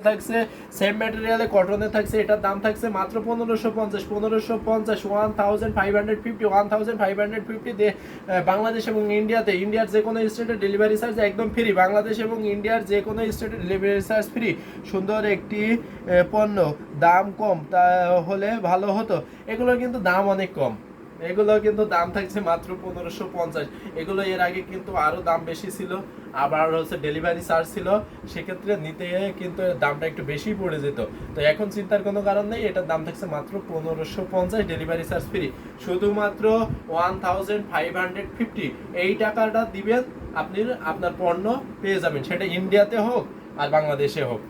থাকছে সেম ম্যাটেরিয়ালে কটনে থাকছে, এটার দাম থাকছে মাত্র পনেরোশো পঞ্চাশ। পনেরোশো পঞ্চাশ one thousand five hundred fifty one thousand five hundred fifty Bangladesh এবং ইন্ডিয়াতে, ইন্ডিয়ার যে কোনো স্টেটে ডেলিভারি চার্জ একদম ফ্রি বাংলাদেশ এবং ইন্ডিয়ার যে কোনো স্টেটে ডেলিভারি চার্জ ফ্রি সুন্দর একটি পণ্য। দাম কম, তা হলে ভালো হতো। এগুলোর কিন্তু দাম অনেক কম। এগুলো কিন্তু দাম থাকছে মাত্র পনেরোশো পঞ্চাশ। এগুলো এর আগে কিন্তু আরও দাম বেশি ছিল, আবার হচ্ছে ডেলিভারি চার্জ ছিল। সেক্ষেত্রে নিতে কিন্তু দামটা একটু বেশি পড়ে যেত। তো এখন চিন্তার কোনো কারণ নেই, এটার দাম থাকছে মাত্র পনেরোশো পঞ্চাশ ডেলিভারি চার্জ ফ্রি শুধুমাত্র one thousand five hundred fifty এই টাকাটা দিবেন, আপনি আপনার পণ্য পেয়ে যাবেন। সেটা ইন্ডিয়াতে হোক আর বাংলাদেশে হোক।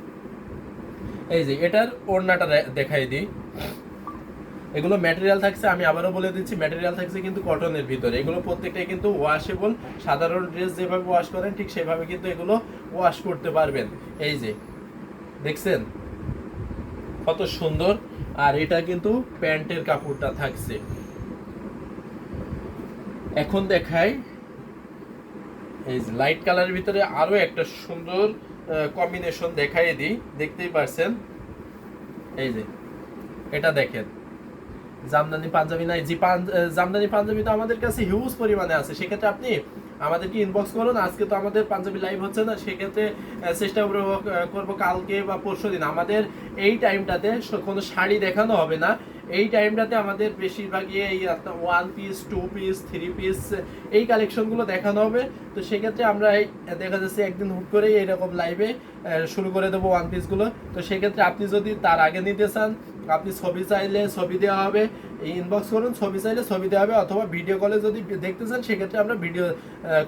এই যে, এটার ওড়নাটা দেখাই দিই। এগুলো ম্যাটেরিয়াল থাকছে, আমি আবারও বলে দিচ্ছি ম্যাটেরিয়াল থাকছে কিন্তু কটনের ভিতরে। এগুলো প্রত্যেকটাই কিন্তু ওয়াশেবল সাধারণ ড্রেস যেভাবে ওয়াশ করেন, ঠিক সেভাবে কিন্তু এগুলো ওয়াশ করতে পারবেন। এই যে, দেখছেন? কত সুন্দর। আর এটা কিন্তু প্যান্টের কাপড়টা থাকছে। এখন দেখাই, এই যে লাইট কালারের ভিতরে আরও একটা সুন্দর কম্বিনেশন দেখাই দিই। দেখতেই পারছেন? এই যে, এটা দেখেন। জামদানি পাঞ্জাবি নাই, জি জামদানি পাঞ্জাবি তো আমাদের কাছে হিউজ পরিমাণে আছে। সেক্ষেত্রে আপনি আমাদেরকে ইনবক্স করুন, আজকে তো আমাদের পাঞ্জাবি লাইভ হচ্ছে না, সেক্ষেত্রে চেষ্টা করব কালকে বা পরশু দিন। আমাদের এই টাইমটাতে কোনো শাড়ি দেখানো হবে না। এই টাইমটাতে আমাদের বেশিরভাগই এই one piece two piece three piece এই কালেকশনগুলো দেখানো হবে। তো সেক্ষেত্রে আমরা এই, দেখা যাচ্ছে একদিন হুট করেই এইরকম লাইভে শুরু করে দেবো ওয়ান পিসগুলো তো সেক্ষেত্রে আপনি যদি তার আগে নিতে চান আপনি ছবি চাইলে ছবি দেওয়া হবে ইনবক্স করুন, ছবি চাইলে ছবি দেওয়া হবে, অথবা ভিডিও কলে যদি দেখতে চান, সেক্ষেত্রে আমরা ভিডিও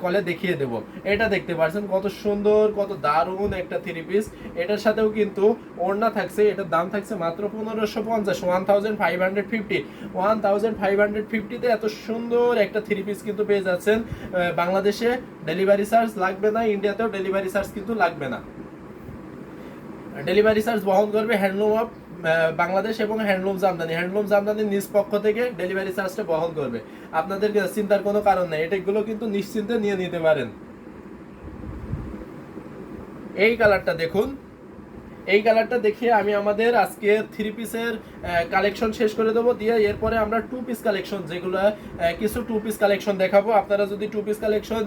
কলে দেখিয়ে দেব। এটা দেখতে পাচ্ছেন, কত সুন্দর, কত দারুণ একটা থ্রি পিস এটার সাথেও কিন্তু ওড়না থাকছে, এটার দাম থাকছে মাত্র পনেরোশো পঞ্চাশ one thousand five hundred fifty one thousand five hundred ফিফটিতে এত সুন্দর একটা থ্রি পিস কিন্তু পেয়ে যাচ্ছেন। বাংলাদেশে ডেলিভারি চার্জ লাগবে না ইন্ডিয়াতেও ডেলিভারি চার্জ কিন্তু লাগবে না। ডেলিভারি চার্জ বহন করবে হ্যান্ডলুম অফ বাংলাদেশ এবং হ্যান্ডলুম জামদানি হ্যান্ডলুম জামদানির নিজ পক্ষ থেকে ডেলিভারি চার্জটা বহন করবে। আপনাদের চিন্তার কোনো কারণ নেই। এটাগুলো কিন্তু নিশ্চিন্তে নিয়ে নিতে পারেন। এই কালারটা দেখুন। এই কালারটা দেখে আমি আমাদের আজকে থ্রি পিসের কালেকশন শেষ করে দেবো। দিয়ে এরপরে আমরা টু পিস কালেকশন যেগুলো কিছু টু পিস কালেকশন দেখাবো। আপনারা যদি টু পিস কালেকশন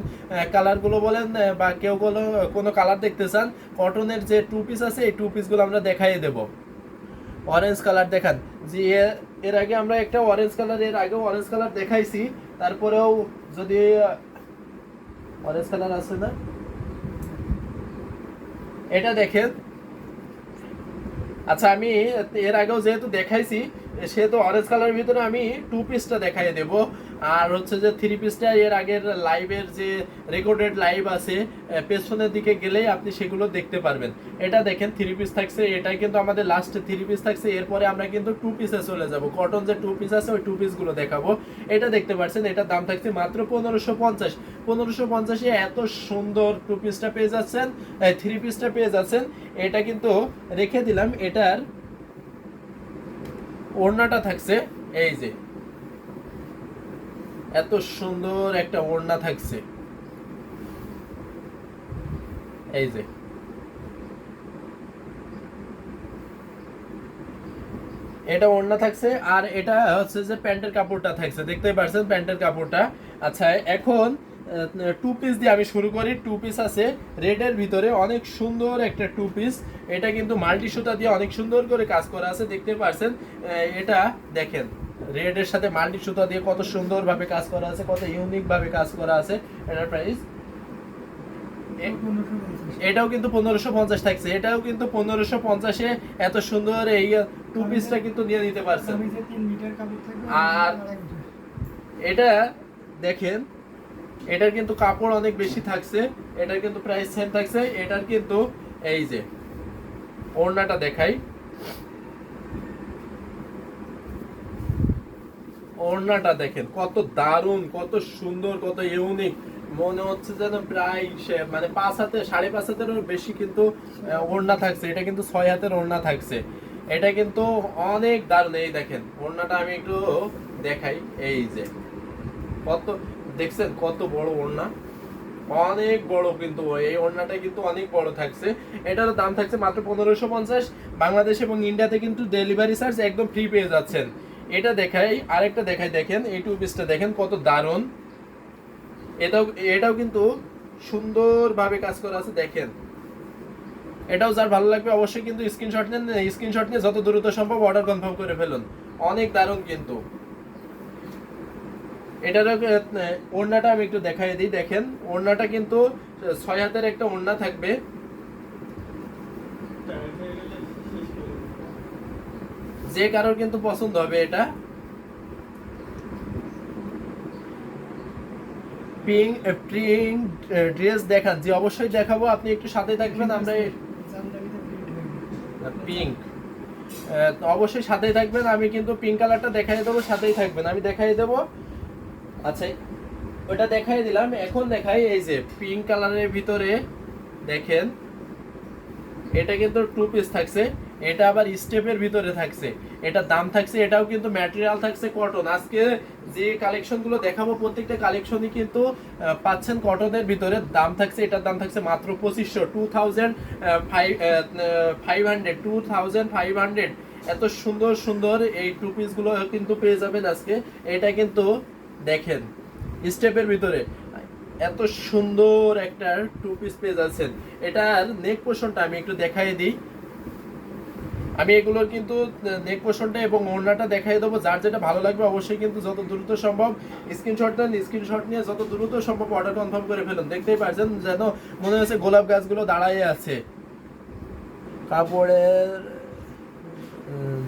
কালারগুলো বলেন বা কেউ কোনো কালার দেখতে চান কটনের যে টু পিস আছে, এই টু পিসগুলো আমরা দেখাই দেবো। অরেঞ্জ কালার দেখান। যে এর আগে আমরা একটা অরেঞ্জ কালারের আগেও অরেঞ্জ কালার দেখাইছি। তারপরেও যদি অরেঞ্জ কালার আছে না? এটা দেখেন। আচ্ছা আমি এর আগেও যেহেতু দেখাইছি সেহেতু অরেঞ্জ কালারের ভিতরে আমি টু পিসটা দেখাই দেব। আর হচ্ছে যে থ্রি পিসটা এর আগের লাইভের যে রেকর্ডেড লাইভ আছে পেছনের দিকে গেলেই আপনি সেগুলো দেখতে পারবেন। এটা দেখেন থ্রি পিস থাকছে, এটাই কিন্তু আমাদের লাস্টে থ্রি পিস থাকছে, এরপরে আমরা কিন্তু টু পিসে চলে যাব। কটন যে টু পিস আছে, ওই টু পিসগুলো দেখাবো। এটা দেখতে পাচ্ছেন, এটার দাম থাকছে মাত্র পনেরোশো পঞ্চাশ। পনেরোশো পঞ্চাশে এত সুন্দর টু পিসটা পেয়ে যাচ্ছেন থ্রি পিসটা পেয়ে যাচ্ছেন। এটা কিন্তু রেখে দিলাম, এটার ওড়নাটা থাকছে, এই যে। এত সুন্দর একটা ওড়না থাকছে। এই যে। এটা ওড়না থাকছে, আর এটা হচ্ছে যে প্যান্টের কাপড়টা থাকছে। দেখতেই পারছেন প্যান্টের কাপড়টা। আচ্ছা এখন টু পিস দিয়ে আমি শুরু করি। টু পিস আছে রেডের ভিতরে অনেক সুন্দর একটা টু পিস এটা কিন্তু মাল্টি সুতা দিয়ে অনেক সুন্দর করে কাজ করা আছে দেখতে পারছেন? এটা দেখেন রেডের সাথে মাল্টি সুতা দিয়ে কত সুন্দর ভাবে কাজ করা আছে কত ইউনিক ভাবে কাজ করা আছে। এটার প্রাইস এটাও কিন্তু পনেরোশো পঞ্চাশ থাকছে। এটাও কিন্তু পনেরোশো পঞ্চাশে এত সুন্দর এই টু পিসটা কিন্তু নিয়ে নিতে পারছেন। আর- এটা দেখেন এটার কিন্তু কাপড় অনেক বেশি থাকছে, এটার কিন্তু প্রাইস সেম থাকছে, এটার কিন্তু এই যে ওড়নাটা দেখাই। ওড়নাটা দেখেন, কত দারুণ, কত সুন্দর, কত ইউনিক মনে হচ্ছে যেন প্রায় মানে পাঁচ হাতে, সাড়ে পাঁচ হাতেরও বেশি কিন্তু ওড়না থাকছে। এটা কিন্তু ছয় হাতের ওড়না থাকছে। এটা কিন্তু অনেক দারুণ। এই দেখেন, ওড়নাটা আমি একটু দেখাই। এই যে, কত দেখছেন কত বড় ওড়না? অনেক বড় কিন্তু এই ওড়নাটা কিন্তু অনেক বড় থাকছে। এটার দাম থাকছে মাত্র পনেরোশো পঞ্চাশ। বাংলাদেশ এবং ইন্ডিয়াতে কিন্তু ডেলিভারি চার্জ একদম ফ্রি পেয়ে যাচ্ছেন। এটা দেখাই, আরেকটা দেখাই দেখেন, এই টু পিসটা দেখেন কত দারুণ। এটাও এটাও কিন্তু সুন্দরভাবে কাজ করা আছে, দেখেন। এটাও যার ভালো লাগবে অবশ্যই কিন্তু স্ক্রিনশট নেন স্ক্রিনশট নিয়ে যত দ্রুত সম্ভব অর্ডার কনফার্ম করে ফেলুন। অনেক দারুণ কিন্তু। এটারও ওড়নাটা আমি একটু দেখাই দিই, দেখেন। ওড়নাটা কিন্তু ছয় হাতের একটা ওড়না থাকবে। যে কারোর কিন্তু পছন্দ হবে এটা। প্রিন্ট ড্রেস দেখান। যে অবশ্যই দেখাবো। আপনি একটু সাথে থাকবেন, আমরা পিঙ্ক অবশ্যই সাথেই থাকবেন। আমি কিন্তু পিঙ্ক কালারটা দেখাই দেবো, সাথেই থাকবেন। আমি দেখাই দেবো। আচ্ছা ওটা দেখাই দিলাম। এখন দেখাই এই যে পিঙ্ক কালারের ভিতরে দেখেন, এটা কিন্তু টু পিস থাকছে, এটা আবার স্টেপের ভিতরে থাকছে। এটা দাম থাকছে, এটাও কিন্তু ম্যাটেরিয়াল থাকছে কটন আজকে যে কালেকশনগুলো দেখাবো, প্রত্যেকটা কালেকশনই কিন্তু পাচ্ছেন কটনের ভিতরে। দাম থাকছে, এটার দাম থাকছে মাত্র পঁচিশশো two thousand five hundred two thousand five hundred এত সুন্দর সুন্দর এই টু পিসগুলো কিন্তু পেয়ে যাবেন আজকে। এটা কিন্তু দেখেন, স্টেপের ভিতরে এত সুন্দর একটা টু পিস পেয়ে যাচ্ছেন এটার নেক পোর্শনটা আমি একটু দেখাই দিই। আমি এগুলোর কিন্তু নেক পোর্শনটা এবং ওড়নাটা দেখাই দেবো। যার যেটা ভালো লাগবে অবশ্যই কিন্তু যত দ্রুত সম্ভব স্ক্রিনশট নেন স্ক্রিনশট নিয়ে যত দ্রুত সম্ভব অর্ডার কনফার্ম করে ফেলুন। দেখতেই পারছেন যেন মনে হচ্ছে গোলাপ গাছগুলো দাঁড়ায় আছে। কাপড়ের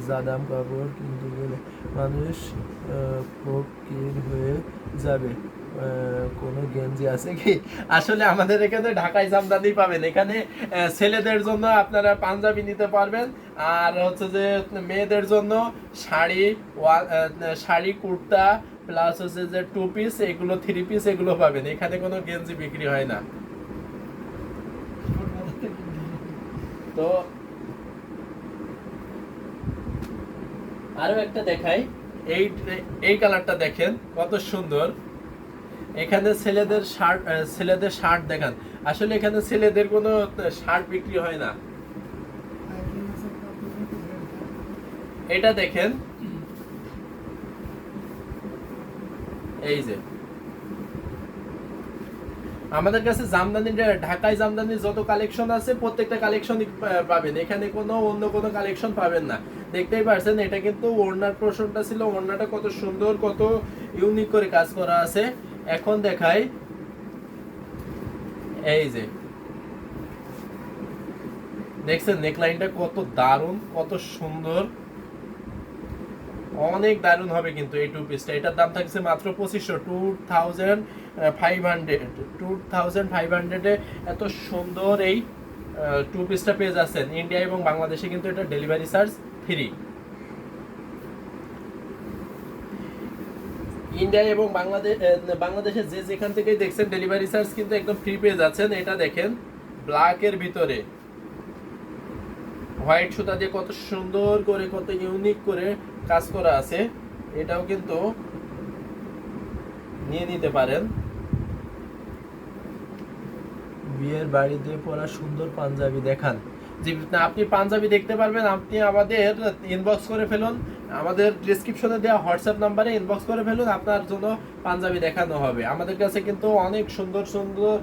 জাদাম কাপড় কিন্তু মানুষ ফকির হয়ে যাবে। কোনো গেঞ্জি আছে কি? আসলে আমাদের এখানে ঢাকায় জামদানি পাবেন। এখানে ছেলেদের জন্য আপনারা পাঞ্জাবি নিতে পারবেন। আর হচ্ছে যে, মেয়েদের জন্য শাড়ি শাড়ি, কুর্তা প্লাস হচ্ছে যে টু পিস এগুলো থ্রি পিস এগুলো পাবেন। এখানে কোনো গেঞ্জি বিক্রি হয় না। তো আরও একটা দেখাই। এই এই কালারটা দেখেন, কত সুন্দর। এখানে ছেলেদের শার্ট ছেলেদের শার্ট দেখান। আসলে এখানে ছেলেদের কোনো শার্ট বিক্রি হয় না। এটা দেখেন। এই যে। আমাদের কাছে জামদানি ঢাকায় জামদানির যত কালেকশন আছে, প্রত্যেকটা কালেকশনই পাবেন। এখানে কোনো অন্য কোনো কালেকশন পাবেন না। দেখতেই পারছেন, এটা কিন্তু ওড়নার পোর্শনটা ছিল। ওড়নাটা কত সুন্দর, কত ইউনিক করে কাজ করা আছে। এখন দেখাই। এই যে। দেখছেন নেকলাইনটা কত দারুণ, কত সুন্দর। অনেক দারুণ হবে কিন্তু এই টু। পিসটা এটার দাম থাকছে মাত্র পঁচিশশো। Two thousand five hundred two thousand five হান্ড্রেডে এত সুন্দর এই টু পিসটা পেয়ে যাচ্ছেন। ইন্ডিয়া এবং বাংলাদেশে কিন্তু এটা ডেলিভারি চার্জ ফ্রি ইন্ডিয়া এবং বাংলাদেশ বাংলাদেশে যে যেখান থেকেই দেখছেন ডেলিভারি চার্জ কিন্তু একদম ফ্রি পেয়ে যাচ্ছেন। এটা দেখেন ব্ল্যাকের ভিতরে। হোয়াইট সুতা দিয়ে কত সুন্দর করে, কত ইউনিক করে কাজ করা আছে, এটাও কিন্তু নিয়ে নিতে পারেন। বিয়ের বাড়িতে পরা সুন্দর পাঞ্জাবি দেখান। আপনি পাঞ্জাবি দেখতে পারবেন, আপনি আমাদের ইনবক্স করে ফেলুন। আমাদের ডিসক্রিপশনে দেওয়া হোয়াটসঅ্যাপ নাম্বারে ইনবক্স করে ফেলুন, আপনার জন্য পাঞ্জাবি দেখানো হবে। আমাদের কাছে কিন্তু অনেক সুন্দর সুন্দর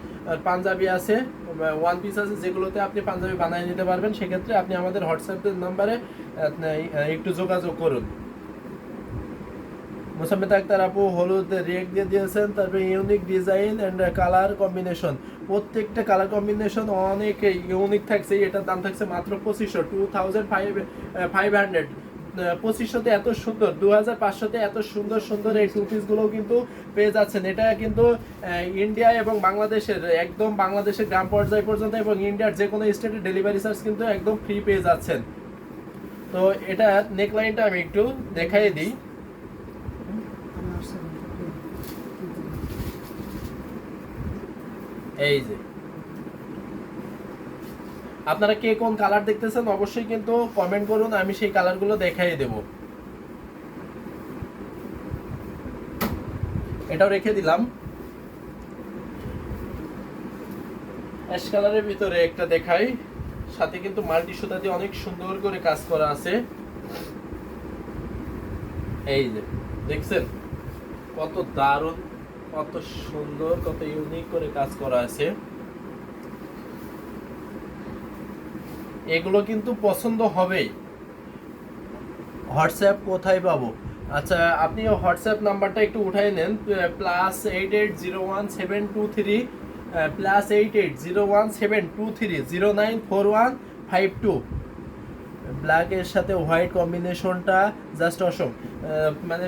পাঞ্জাবি আছে। ওয়ান পিস আছে, যেগুলোতে আপনি পাঞ্জাবি বানিয়ে নিতে পারবেন। সেক্ষেত্রে আপনি আমাদের হোয়াটসঅ্যাপের নাম্বারে একটু যোগাযোগ করুন। মোসাম্মেদ আক্তার আপু, হলুদ রিয়েক্ট দিয়ে দিয়েছেন, তারপরে unique design and colour combination প্রত্যেকটা কালার কম্বিনেশন অনেক ইউনিক থাকছে, এটার দাম থাকছে মাত্র পঁচিশশো two thousand five five hundred পঁচিশশোতে এত সুন্দর দু হাজার পাঁচশোতে এত সুন্দর সুন্দর এই টু পিসগুলোও কিন্তু পেয়ে যাচ্ছেন। এটা কিন্তু ইন্ডিয়া এবং বাংলাদেশের, একদম বাংলাদেশের গ্রাম পর্যায় পর্যন্ত এবং ইন্ডিয়ার যে কোনো স্টেটের ডেলিভারি চার্জ কিন্তু একদম ফ্রি পেয়ে যাচ্ছেন। তো এটা নেকলাইনটা আমি একটু দেখাই দিই। এই যে। আপনারা কে কোন কালার দেখতেছেন, অবশ্যই কিন্তু কমেন্ট করুন, আমি সেই কালারগুলো দেখাই দেব। এটাও রেখে দিলাম। অ্যাশ কালারের ভিতরে একটা দেখাই। সাথে কিন্তু মাল্টি সুতা দিয়ে অনেক সুন্দর করে কাজ করা আছে। এই যে, দেখছেন? কত দারুণ, কত সুন্দর, কত ইউনিক করে কাজ করা আছে। এগুলো কিন্তু পছন্দ হবেই। হোয়াটসঅ্যাপ কোথায় পাবো? আচ্ছা আপনি হোয়াটসঅ্যাপ নাম্বারটা একটু উঠাই নেন plus eight eight zero one seven two three plus eight eight zero one seven two three zero nine four one five two ব্ল্যাকের সাথে হোয়াইট কম্বিনেশনটা, জাস্ট অসম মানে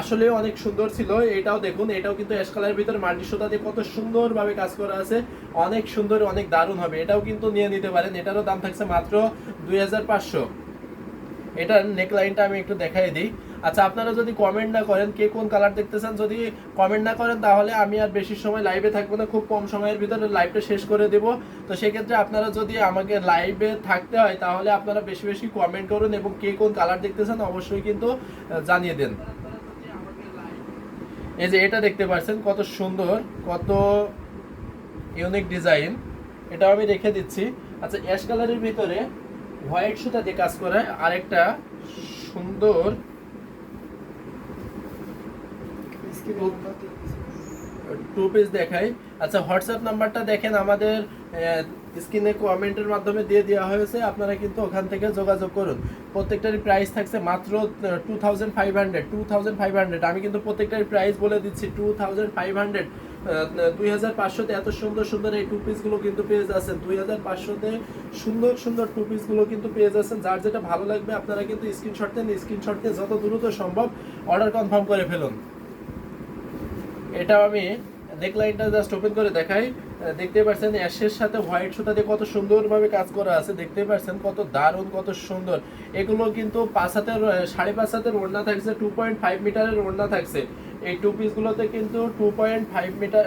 আসলে অনেক সুন্দর ছিল। এটাও দেখুন, এটাও কিন্তু অ্যাশ কালারের ভিতরে মাল্টি সুতা দিয়ে কত সুন্দরভাবে কাজ করা আছে। অনেক সুন্দর, অনেক দারুণ হবে। এটাও কিন্তু নিয়ে নিতে পারেন। এটারও দাম থাকছে মাত্র দুই হাজার পাঁচশো। এটার নেক লাইনটা আমি একটু দেখাই দিই। আচ্ছা আপনারা যদি কমেন্ট না করেন, কে কোন কালার দেখতেছেন যদি কমেন্ট না করেন, তাহলে আমি আর বেশি সময় লাইভে থাকব না। খুব কম সময়ের ভিতরে লাইভটা শেষ করে দেব। তো সেক্ষেত্রে আপনারা যদি আমাকে লাইভে থাকতে হয়, তাহলে আপনারা বেশি বেশি কমেন্ট করুন এবং কে কোন কালার দেখতেছেন অবশ্যই কিন্তু জানিয়ে দেন। এই যে এটা দেখতে পাচ্ছেন কত সুন্দর কত ইউনিক ডিজাইন এটাও আমি রেখে দিচ্ছি। আচ্ছা অ্যাশ কালারের ভিতরে হোয়াইট সুতা দিয়ে কাজ করে আরেকটা সুন্দর টু পিস দেখাই। আচ্ছা হোয়াটসঅ্যাপ নাম্বারটা দেখেন, আমাদের স্ক্রিনে কমেন্টের মাধ্যমে দিয়ে দেওয়া হয়েছে। আপনারা কিন্তু ওখান থেকে যোগাযোগ করুন। প্রত্যেকটারই প্রাইস থাকছে মাত্র two thousand five hundred two thousand five hundred আমি কিন্তু প্রত্যেকটারই প্রাইস বলে দিচ্ছি টু থাউজেন্ড ফাইভ হান্ড্রেড দুই হাজার পাঁচশোতে এত সুন্দর সুন্দর এই টু পিসগুলো কিন্তু পেয়ে যাচ্ছেন। দুই হাজার পাঁচশোতে সুন্দর সুন্দর টু পিসগুলো কিন্তু পেয়ে যাচ্ছেন। যার যেটা ভালো লাগবে, আপনারা কিন্তু স্ক্রিনশট নেন স্ক্রিনশট নিয়ে যত দ্রুত সম্ভব অর্ডার কনফার্ম করে ফেলুন। এটাও আমি নেকলাইনটা জাস্ট ওপেন করে দেখাই। দেখতে পাচ্ছেন অ্যাশের সাথে হোয়াইট সুতা দিয়ে কত সুন্দরভাবে কাজ করা আছে। দেখতে পাচ্ছেন কত দারুণ, কত সুন্দর। এগুলো কিন্তু পাঁচ হাতের সাড়ে পাঁচ হাতের ওড়না থাকছে টু পয়েন্ট ফাইভ মিটারের ওড়না থাকছে। এই টু পিসগুলোতে কিন্তু টু পয়েন্ট ফাইভ মিটার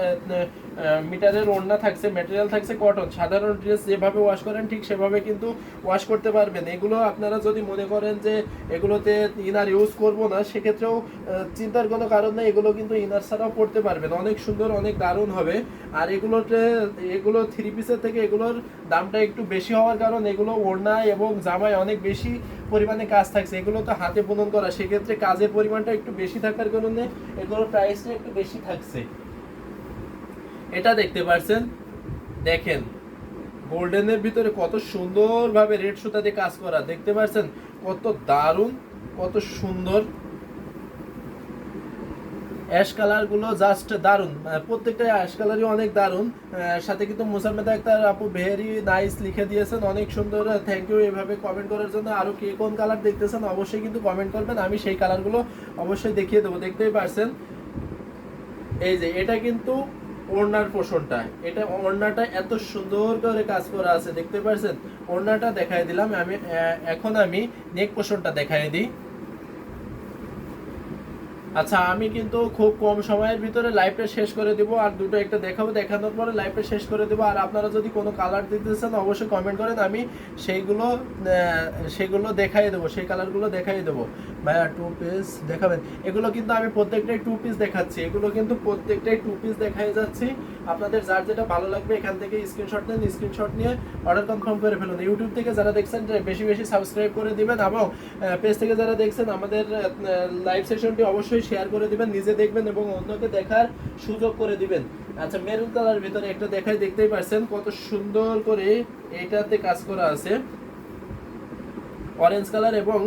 মিটারের ওড়না থাকছে ম্যাটেরিয়াল থাকছে কটন সাধারণ ড্রেস যেভাবে ওয়াশ করেন, ঠিক সেভাবে কিন্তু ওয়াশ করতে পারবেন। এগুলো আপনারা যদি মনে করেন যে এগুলোতে ইনার ইউজ করব না, সেক্ষেত্রেও চিন্তার কোনো কারণ নেই, এগুলো কিন্তু ইনার ছাড়াও পড়তে পারবেন। অনেক সুন্দর, অনেক দারুণ হবে। আর এগুলোতে, এগুলো থ্রি পিসের থেকে এগুলোর দামটা একটু বেশি হওয়ার কারণ, এগুলো ওড়না এবং জামায় অনেক বেশি পরিমাণে কাজ থাকছে। এগুলো তো হাতে বুনন করা, সেক্ষেত্রে কাজের পরিমাণটা একটু বেশি থাকার কারণে এগুলোর প্রাইসটা একটু বেশি থাকছে। এটা দেখতে পাচ্ছেন দেখেন, গোল্ডেনের ভিতরে কত সুন্দরভাবে রেড সুতা দিয়ে কাজ করা, দেখতে পাচ্ছেন কত দারুণ, কত সুন্দর। অ্যাশ কালারগুলো জাস্ট দারুণ প্রত্যেকটা অ্যাশ কালারই অনেক দারুণ সাথে কিন্তু মুসাম্মেদ আক্তার আপু ভেরি নাইস লিখে দিয়েছেন, অনেক সুন্দর থ্যাংক ইউ এভাবে কমেন্ট করার জন্য। আরও কে কোন কালার দেখতেছেন অবশ্যই কিন্তু কমেন্ট করবেন, আমি সেই কালারগুলো অবশ্যই দেখিয়ে দেবো, দেখতেই পারছেন? এই যে, এটা কিন্তু ওড়নার পোষণটা। এটা ওড়নাটা এত সুন্দর করে কাজ করা আছে, দেখতে পাচ্ছেন ওড়নাটা দেখাই দিলাম, আমি এখন আমি নেক পোষণটা দেখাই দিই। আচ্ছা আমি কিন্তু খুব কম সময়ের ভিতরে লাইভটা শেষ করে দিব আর দুটো একটা দেখাবো, দেখানোর পরে লাইভটা শেষ করে দেবো। আর আপনারা যদি কোনো কালার দিতে চান, অবশ্যই কমেন্ট করেন আমি সেইগুলো সেগুলো দেখাই দেবো, সেই কালারগুলো দেখাই দেবো। ভাইয়া টু পিস দেখাবেন। এগুলো কিন্তু আমি প্রত্যেকটাই টু পিস দেখাচ্ছি। এগুলো কিন্তু প্রত্যেকটাই টু পিস দেখাই যাচ্ছি। আপনাদের যার যেটা ভালো লাগবে এখান থেকে স্ক্রিনশট নেন স্ক্রিনশট নিয়ে অর্ডার কনফার্ম করে ফেলুন। ইউটিউব থেকে যারা দেখছেন বেশি বেশি সাবস্ক্রাইব করে দিবেন এবং পেজ থেকে যারা দেখছেন, আমাদের লাইভ সেশনটি অবশ্যই শেয়ার করে দিবেন, নিজে দেখবেন এবং অন্যকে দেখার সুযোগ করে দিবেন। আচ্ছা মেরুন কালার ভিতরে একটা দেখাই, দেখতেই পাচ্ছেন কত সুন্দর করে এটাতে কাজ করা আছে। অরেঞ্জ কালার এবং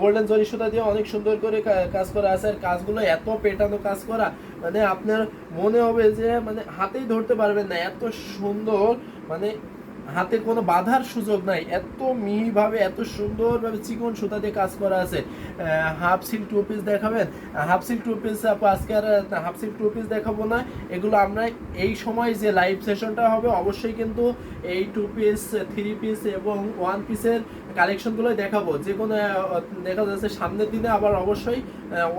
গোল্ডেন জরি সুতা দিয়ে অনেক সুন্দর করে কাজ করা আছে। আর কাজগুলো এত পেটানো কাজ করা মানে আপনার মনে হবে যে মানে হাতেই ধরতে পারবেন না। এত সুন্দর মানে হাতে কোনো বাধার সুযোগ নাই। এত মিহিভাবে, এত সুন্দরভাবে চিকন সুতা দিয়ে কাজ করা আছে। হাফ সিল্ক টু পিস দেখাবেন? হাফ সিল্ক টু পিস আজকে আর হাফ সিল্ক টু পিস দেখাবো না। এগুলো আমরা এই সময় যে লাইভ সেশনটা হবে, অবশ্যই কিন্তু এই টু পিস থ্রি পিস এবং ওয়ান পিসের কালেকশনগুলোই দেখাবো। যে কোনো দেখা যাচ্ছে সামনের দিনে আবার অবশ্যই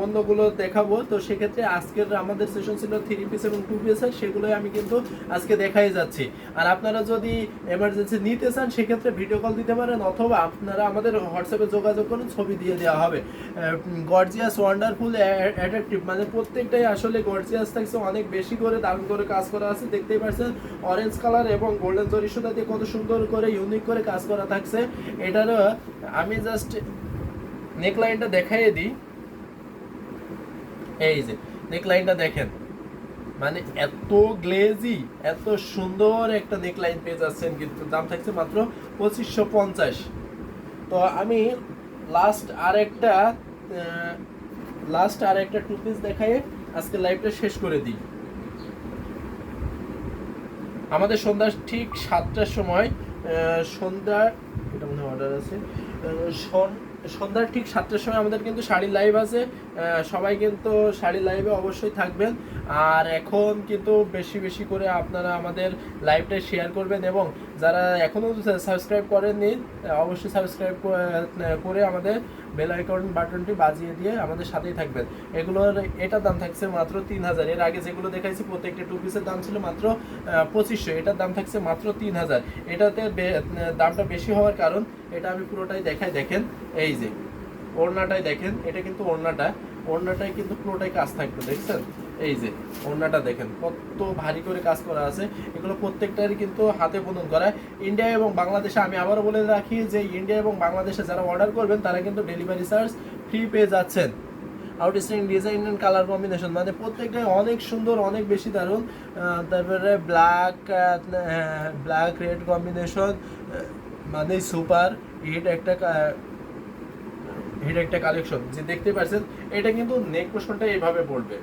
অন্যগুলো দেখাবো। তো সেক্ষেত্রে আজকের আমাদের সেশন ছিল থ্রি পিস এবং টু পিসের সেগুলোই আমি কিন্তু আজকে দেখাই যাচ্ছি। আর আপনারা যদি এমার্জেন্সি নিতে চান, সেক্ষেত্রে ভিডিও কল দিতে পারেন অথবা আপনারা আমাদের হোয়াটসঅ্যাপে যোগাযোগ করুন, ছবি দিয়ে দেওয়া হবে। গর্জিয়াস ওয়ান্ডারফুল অ্যাট্রাকটিভ মানে প্রত্যেকটাই আসলে গর্জিয়াস থাকছে, অনেক বেশি করে দারুণ করে কাজ করা আছে। দেখতেই পাচ্ছেন অরেঞ্জ কালার এবং গোল্ডেন জরি সুতা দিয়ে কত সুন্দর করে ইউনিক করে কাজ করা থাকছে। এটারও, আমি জাস্ট নেকলাইনটা দেখাইয়ে দিই। এই যে নেকলাইনটা দেখেন। মানে এত গ্লেজি এত সুন্দর একটা নেকলাইন পেয়ে যাচ্ছেন কিন্তু, দাম থাকছে মাত্র পঁচিশশো পঞ্চাশ। তো আমি লাস্ট আর একটা লাস্ট আর একটা টু পিস দেখাই আজকে লাইভটা শেষ করে দিই। আমাদের সন্ধ্যা ঠিক সাতটার সময় সন্ধ্যা মনে অর্ডার আছে। সন- সন্ধ্যার ঠিক সাতটার সময় আমাদের কিন্তু শাড়ি লাইভ আছে। সবাই কিন্তু শাড়ি লাইভে অবশ্যই থাকবেন। আর এখন কিন্তু বেশি বেশি করে আপনারা আমাদের লাইভটা শেয়ার করবেন এবং যারা এখনও সাবস্ক্রাইব করেননি, অবশ্যই সাবস্ক্রাইব করে আমাদের বেল আইকন বাটনটি বাজিয়ে দিয়ে আমাদের সাথেই থাকবেন। এগুলোর এটার দাম থাকছে মাত্র তিন হাজার। এর আগে যেগুলো দেখাইছি, প্রত্যেকটা টু পিসের দাম ছিল মাত্র পঁচিশশো। এটার দাম থাকছে মাত্র তিন হাজার। এটাতে দামটা বেশি হওয়ার কারণ, এটা আমি পুরোটাই দেখাই, দেখেন, এই যে, ওড়নাটাই দেখেন, এটা কিন্তু ওড়নাটা। ওড়নাটাই কিন্তু পুরোটাই কাজ থাকবে, দেখছেন? এই যে, ওড়নাটা দেখেন, কত ভারী করে কাজ করা আছে। এগুলো প্রত্যেকটারই কিন্তু হাতে বুনন করা ইন্ডিয়া এবং বাংলাদেশে আমি আবারও বলে রাখি যে ইন্ডিয়া এবং বাংলাদেশে যারা অর্ডার করবেন, তারা কিন্তু ডেলিভারি চার্জ ফ্রি পেয়ে যাচ্ছেন। Outstanding design and colour combination মানে প্রত্যেকটাই অনেক সুন্দর, অনেক বেশি দারুণ। তারপরে ব্ল্যাক ব্ল্যাক রেড কম্বিনেশন মানে সুপার হিট একটা হিট একটা কালেকশন যে দেখতে পাচ্ছেন, এটা কিন্তু নেক পোর্শনটা এইভাবে পড়বে।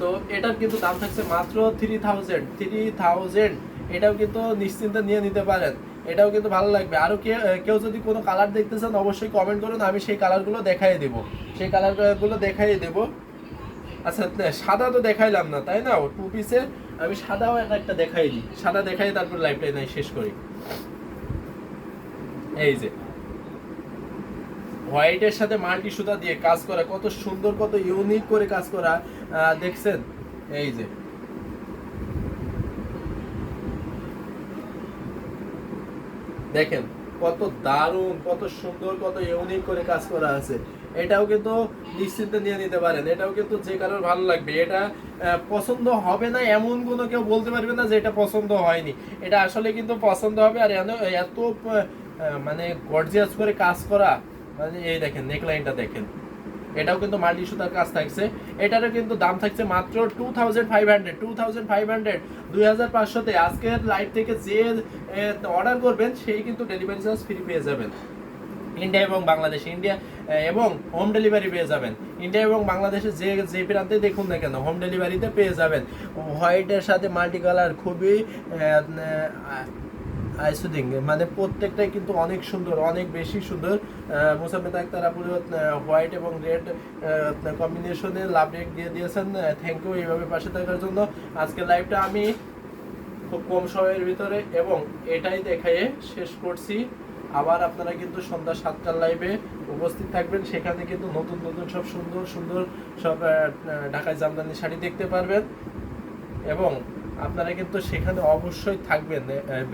তো এটার কিন্তু দাম থাকছে মাত্র থ্রি থাউজেন্ড থ্রি থাউজেন্ড এটাও কিন্তু নিশ্চিন্তে নিয়ে নিতে পারেন। এটাও কিন্তু ভালো লাগবে। আরও কেউ যদি কোনো কালার দেখতে চান, অবশ্যই কমেন্ট করুন। আমি সেই কালারগুলো দেখাই দেবো। সেই কালারগুলো দেখাই দেবো। আচ্ছা সাদা তো দেখাইলাম না, তাই না? টু পিসে আমি সাদাও এক একটা দেখাই দিই। সাদা দেখাই তারপর লাইফটাই নাই শেষ করি। এই যে হোয়াইটের সাথে মাল্টি সুতা দিয়ে কাজ করা, কত সুন্দর, কত ইউনিক করে কাজ করা দেখছেন? এই যে। দেখেন, কত দারুণ, কত সুন্দর, কত ইউনিক করে কাজ করা আছে। এটাও কিন্তু নিশ্চিন্তে নিয়ে নিতে পারেন। এটাও কিন্তু যে কারোর ভালো লাগবে। এটা পছন্দ হবে না এমন কোনো কেউ বলতে পারবে না যে এটা পছন্দ হয়নি। এটা আসলে কিন্তু পছন্দ হবে আর এত মানে গর্জিয়াস করে কাজ করা এই দেখেন নেকলাইনটা দেখেন। এটাও কিন্তু মাল্টি সুতার কাজ থাকছে। এটারও কিন্তু দাম থাকছে মাত্র two thousand five hundred two thousand five hundred দুই হাজার পাঁচশোতে। আজকের লাইভ থেকে যে অর্ডার করবেন, সেই কিন্তু ডেলিভারি চার্জ ফ্রি পেয়ে যাবেন। ইন্ডিয়া এবং বাংলাদেশ ইন্ডিয়া এবং হোম ডেলিভারি পেয়ে যাবেন। ইন্ডিয়া এবং বাংলাদেশে যে যে প্রান্তে দেখুন না কেন হোম ডেলিভারিতে পেয়ে যাবেন। হোয়াইটের সাথে মাল্টি কালার খুবই আইসুদিং মানে প্রত্যেকটাই কিন্তু অনেক সুন্দর, অনেক বেশি সুন্দর। মোসাম্মেদ আক্তার আপুর হোয়াইট এবং রেড কম্বিনেশনে লাভ রেক দিয়ে দিয়েছেন। থ্যাংক ইউ এইভাবে পাশে থাকার জন্য। আজকে লাইভটা আমি খুব কম সময়ের ভিতরে এবং এটাই দেখায়ে শেষ করছি। আবার আপনারা কিন্তু সন্ধ্যা সাতটার লাইভে উপস্থিত থাকবেন। সেখানে কিন্তু নতুন নতুন সব সুন্দর সুন্দর সব ঢাকায় জামদানি শাড়ি দেখতে পারবেন। এবং আপনারা কিন্তু সেখানে অবশ্যই থাকবেন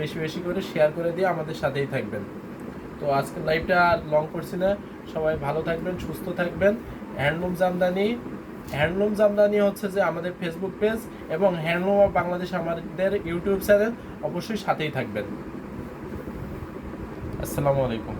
বেশি বেশি করে শেয়ার করে দিয়ে আমাদের সাথেই থাকবেন। তো আজকের লাইভটা আর লং করছি না। সবাই ভালো থাকবেন, সুস্থ থাকবেন। হ্যান্ডলুম জামদানি হ্যান্ডলুম জামদানি হচ্ছে যে আমাদের ফেসবুক পেজ এবং হ্যান্ডলুম অফ বাংলাদেশ আমাদের ইউটিউব চ্যানেল অবশ্যই সাথেই থাকবেন। আসসালামু আলাইকুম।